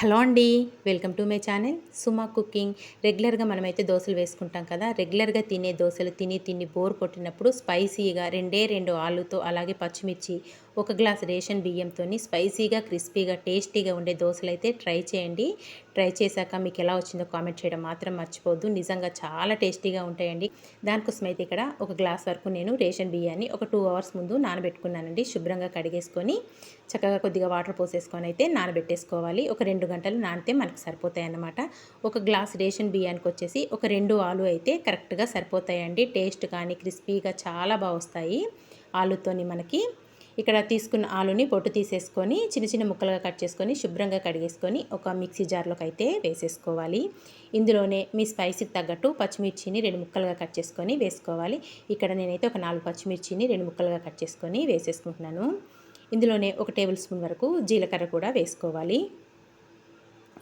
Hello అండి welcome to my channel Suma cooking. రెగ్యులర్గా మనమైతే దోశలు వేసుకుంటాం కదా రెగ్యులర్గా తినే దోశలు తిని తిని బోర్ కొట్టినప్పుడు స్పైసీగా రెండే రెండు ఆలుతో అలాగే పచ్చిమిర్చి ఒక గ్లాస్ రేషన్ బియ్యంతో స్పైసీగా క్రిస్పీగా టేస్టీగా ఉండే దోశలు అయితే ట్రై చేయండి. ట్రై చేశాక మీకు ఎలా వచ్చిందో కామెంట్ చేయడం మాత్రం మర్చిపోవద్దు. నిజంగా చాలా టేస్టీగా ఉంటాయండి. దానికోసం అయితే ఇక్కడ ఒక గ్లాస్ వరకు నేను రేషన్ బియ్యాన్ని ఒక టూ అవర్స్ ముందు నానబెట్టుకున్నానండి. శుభ్రంగా కడిగేసుకొని చక్కగా కొద్దిగా వాటర్ పోసేసుకొని అయితే నానబెట్టేసుకోవాలి. ఒక రెండు గంటలు నానితే మనకు సరిపోతాయి అన్నమాట ఒక గ్లాస్ రేషన్ బియ్యానికి వచ్చేసి ఒక రెండు ఆలు అయితే కరెక్ట్గా సరిపోతాయండి. టేస్ట్ కానీ క్రిస్పీగా చాలా బాగా వస్తాయి. ఆలుతోని మనకి ఇక్కడ తీసుకున్న ఆలుని పొట్టు తీసేసుకొని చిన్న చిన్న ముక్కలుగా కట్ చేసుకొని శుభ్రంగా కడిగేసుకొని ఒక మిక్సీ జార్లోకి అయితే వేసేసుకోవాలి. ఇందులోనే మీ స్పైసీకి తగ్గట్టు పచ్చిమిర్చిని రెండు ముక్కలుగా కట్ చేసుకొని వేసుకోవాలి. ఇక్కడ నేనైతే ఒక నాలుగు పచ్చిమిర్చిని రెండు ముక్కలుగా కట్ చేసుకొని వేసేసుకుంటున్నాను. ఇందులోనే ఒక టేబుల్ స్పూన్ వరకు జీలకర్ర కూడా వేసుకోవాలి.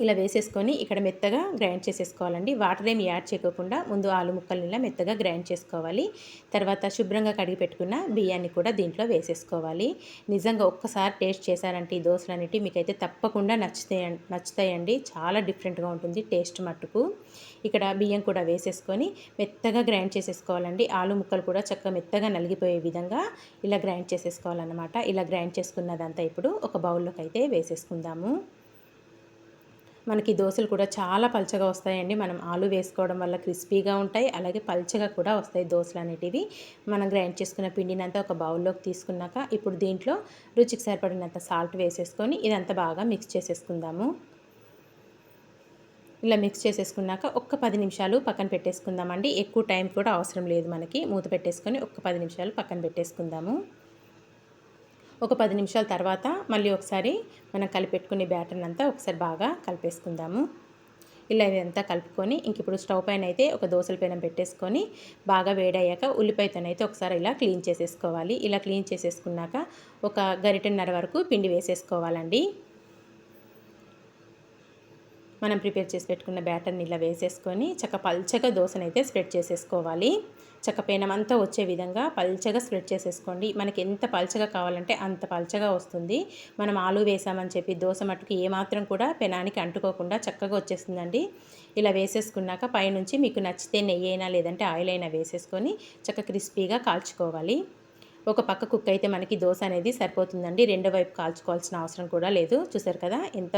ఇలా వేసేసుకొని ఇక్కడ మెత్తగా గ్రైండ్ చేసేసుకోవాలండి. వాటర్ ఏమి యాడ్ చేయకుండా ముందు ఆలు ముక్కల్ని ఇలా మెత్తగా గ్రైండ్ చేసుకోవాలి. తర్వాత శుభ్రంగా కడిగి పెట్టుకున్న బియ్యాన్ని కూడా దీంట్లో వేసేసుకోవాలి. నిజంగా ఒక్కసారి టేస్ట్ చేశారంటే ఈ దోశలు అనేవి మీకైతే తప్పకుండా నచ్చుతాయి నచ్చుతాయండి. చాలా డిఫరెంట్గా ఉంటుంది టేస్ట్ మట్టుకు. ఇక్కడ బియ్యం కూడా వేసేసుకొని మెత్తగా గ్రైండ్ చేసేసుకోవాలండి. ఆలు ముక్కలు కూడా చక్కగా మెత్తగా నలిగిపోయే విధంగా ఇలా గ్రైండ్ చేసేసుకోవాలన్నమాట. ఇలా గ్రైండ్ చేసుకున్నదంతా ఇప్పుడు ఒక బౌల్లోకి అయితే వేసేసుకుందాము. మనకి దోశలు కూడా చాలా పల్చగా వస్తాయండి. మనం ఆలు వేసుకోవడం వల్ల క్రిస్పీగా ఉంటాయి. అలాగే పల్చగా కూడా వస్తాయి దోశలు అనేటివి. మనం గ్రైండ్ చేసుకున్న పిండినంతా ఒక బౌల్లోకి తీసుకున్నాక ఇప్పుడు దీంట్లో రుచికి సరిపడినంత సాల్ట్ వేసేసుకొని ఇదంతా బాగా మిక్స్ చేసేసుకుందాము. ఇలా మిక్స్ చేసేసుకున్నాక ఒక్క పది నిమిషాలు పక్కన పెట్టేసుకుందామండి. ఎక్కువ టైం కూడా అవసరం లేదు మనకి. మూత పెట్టేసుకొని ఒక్క పది నిమిషాలు పక్కన పెట్టేసుకుందాము. ఒక పది నిమిషాల తర్వాత మళ్ళీ ఒకసారి మనం కలిపెట్టుకునే బ్యాటర్ అంతా ఒకసారి బాగా కలిపేసుకుందాము. ఇలా ఇదంతా కలుపుకొని ఇంక ఇప్పుడు స్టవ్ పైన అయితే ఒక దోశల పైన పెట్టేసుకొని బాగా వేడయ్యాక ఉల్లిపాయతోనైతే ఒకసారి ఇలా క్లీన్ చేసేసుకోవాలి. ఇలా క్లీన్ చేసేసుకున్నాక ఒక గరిటెన్నర వరకు పిండి వేసేసుకోవాలండి. మనం ప్రిపేర్ చేసి పెట్టుకున్న బ్యాటర్ని ఇలా వేసేసుకొని చక్క పల్చగా దోశనైతే స్ప్రెడ్ చేసేసుకోవాలి. చక్క పెనం అంతా వచ్చే విధంగా పల్చగా స్ప్రెడ్ చేసేసుకోండి. మనకి ఎంత పల్చగా కావాలంటే అంత పల్చగా వస్తుంది. మనం ఆలు వేసామని చెప్పి దోశ మట్టుకు ఏమాత్రం కూడా పెనానికి అంటుకోకుండా చక్కగా వచ్చేస్తుందండి. ఇలా వేసేసుకున్నాక పైనుంచి మీకు నచ్చితే నెయ్యి అయినా లేదంటే ఆయిల్ అయినా వేసేసుకొని చక్క క్రిస్పీగా కాల్చుకోవాలి. ఒక పక్క కుక్ అయితే మనకి దోశ అనేది సరిపోతుందండి. రెండో వైపు కాల్చుకోవాల్సిన అవసరం కూడా లేదు. చూసారు కదా ఎంత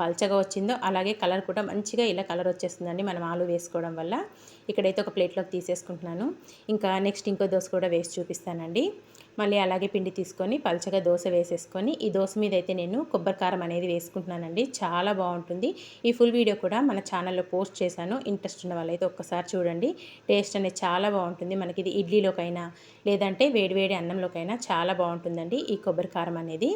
పల్చగా వచ్చిందో అలాగే కలర్ కూడా మంచిగా ఇలా కలర్ వచ్చేస్తుందండి. మనం ఆలు వేసుకోవడం వల్ల. ఇక్కడైతే ఒక ప్లేట్లోకి తీసేసుకుంటున్నాను. ఇంకా నెక్స్ట్ ఇంకో దోశ కూడా వేసి చూపిస్తానండి. మళ్ళీ అలాగే పిండి తీసుకొని పల్చగా దోశ వేసేసుకొని ఈ దోశ మీద అయితే నేను కొబ్బరి కారం అనేది వేసుకుంటున్నానండి. చాలా బాగుంటుంది. ఈ ఫుల్ వీడియో కూడా మన ఛానల్లో పోస్ట్ చేశాను. ఇంట్రెస్ట్ ఉన్న వాళ్ళైతే ఒక్కసారి చూడండి. టేస్ట్ అనేది చాలా బాగుంటుంది. మనకి ఇది ఇడ్లీలోకైనా లేదంటే వేడివేడి అన్నంలోకైనా చాలా బాగుంటుందండి ఈ కొబ్బరి కారం అనేది.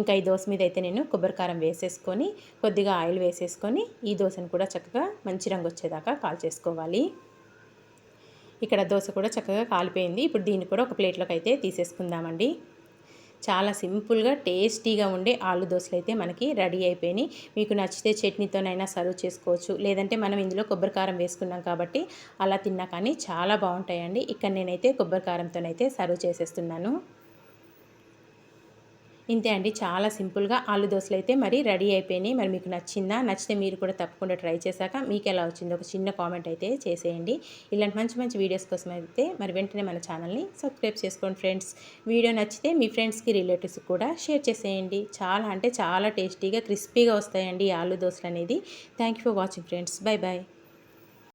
ఇంకా ఈ దోశ మీద అయితే నేను కొబ్బరి కారం వేసేసుకొని కొద్దిగా ఆయిల్ వేసేసుకొని ఈ దోశను కూడా చక్కగా మంచి రంగు వచ్చేదాకా కాల్ చేసుకోవాలి ఇక్కడ దోశ కూడా చక్కగా కాలిపోయింది. ఇప్పుడు దీన్ని కూడా ఒక ప్లేట్లోకి అయితే తీసేసుకుందామండి. చాలా సింపుల్గా టేస్టీగా ఉండే ఆలు దోశలు అయితే మనకి రెడీ అయిపోయినాయి. మీకు నచ్చితే చట్నీతోనైనా సర్వ్ చేసుకోవచ్చు. లేదంటే మనం ఇందులో కొబ్బరి కారం వేసుకున్నాం కాబట్టి అలా తిన్నా కానీ చాలా బాగుంటాయండి. ఇక్కడ నేనైతే కొబ్బరి కారంతోనైతే సర్వ్ చేసేస్తున్నాను. ఇంతే అండి. చాలా సింపుల్గా ఆలు దోశలు అయితే మరి రెడీ అయిపోయినాయి. మరి మీకు నచ్చిందా? నచ్చితే మీరు కూడా తప్పకుండా ట్రై చేశాక మీకు ఎలా వచ్చిందో ఒక చిన్న కామెంట్ అయితే చేసేయండి. ఇలాంటి మంచి మంచి వీడియోస్ కోసం అయితే మరి వెంటనే మన ఛానల్ని సబ్స్క్రైబ్ చేసుకోండి ఫ్రెండ్స్. వీడియో నచ్చితే మీ ఫ్రెండ్స్కి రిలేటివ్స్కి కూడా షేర్ చేసేయండి. చాలా అంటే చాలా టేస్టీగా క్రిస్పీగా వస్తాయండి ఆలు దోశలు అనేది. Thank for watching friends. Bye bye